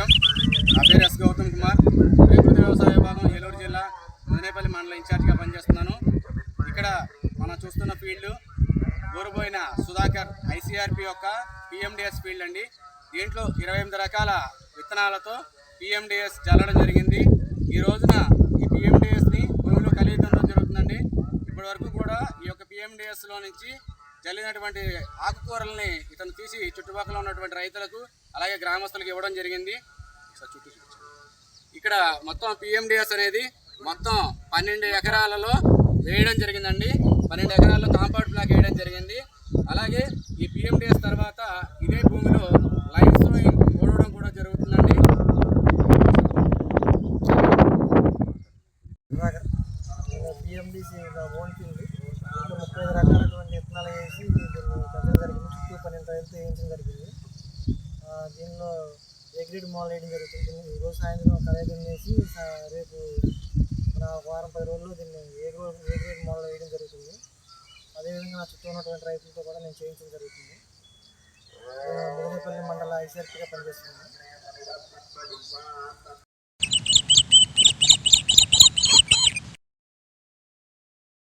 నా పేరు ఎస్ గౌతమ్ కుమార్. ప్రకృతి వ్యవసాయ విభాగం ఏలూరు జిల్లా మదనేపల్లి మండల ఇన్ఛార్జిగా పనిచేస్తున్నాను. ఇక్కడ మనం చూస్తున్న ఫీల్డ్ గోరుబోయిన సుధాకర్ ఐసీఆర్పి యొక్క పిఎండిఎస్ ఫీల్డ్ అండి. దీంట్లో ఇరవై ఎనిమిది రకాల విత్తనాలతో పిఎండిఎస్ జల్లడం జరిగింది. ఈ రోజున ఈ పిఎండిఎస్ని భూమిలో కలిగితంలో జరుగుతుందండి. ఇప్పటి వరకు కూడా ఈ యొక్క పిఎండిఎస్లో నుంచి జల్లినటువంటి ఆకుకూరల్ని ఇతను తీసి చుట్టుపక్కల ఉన్నటువంటి రైతులకు అలాగే గ్రామస్తులకు ఇవ్వడం జరిగింది. సార్ చుట్టూ చూపించండి. ఇక్కడ మొత్తం పిఎండిఎస్ అనేది మొత్తం పన్నెండు ఎకరాలలో వేయడం జరిగిందండి. పన్నెండు ఎకరాల్లో కాంపౌండ్ బ్లాక్ వేయడం జరిగింది. అలాగే ఈ పిఎండిఎస్ తర్వాత ఇదే భూమిలో లైన్ సోయింగ్ ఓడవడం కూడా జరుగుతుందండి. నేను పిఎండిసి ఓన్ ముప్పై ఐదు రకాలైనటువంటి విత్తనాలు వేసి దీన్ని జరిగింది. చుట్టూ పన్నెండు రైతులు వేయించడం జరిగింది. దీనిలో హైబ్రిడ్ మోడల్ వేయడం జరుగుతుంది ఈరోజు సాయంత్రం కలయితం వేసి రేపు మన ఒక వారం పది రోజుల్లో దీన్ని ఏ రోజు ఏ గ్రేడ్ మోడల్ వేయడం జరుగుతుంది. అదేవిధంగా నా చుట్టూ ఉన్నటువంటి రైతులతో కూడా నేను చేయించడం జరుగుతుంది. నేను మండల ఐసీఆర్పీగా పనిచేస్తున్నాను.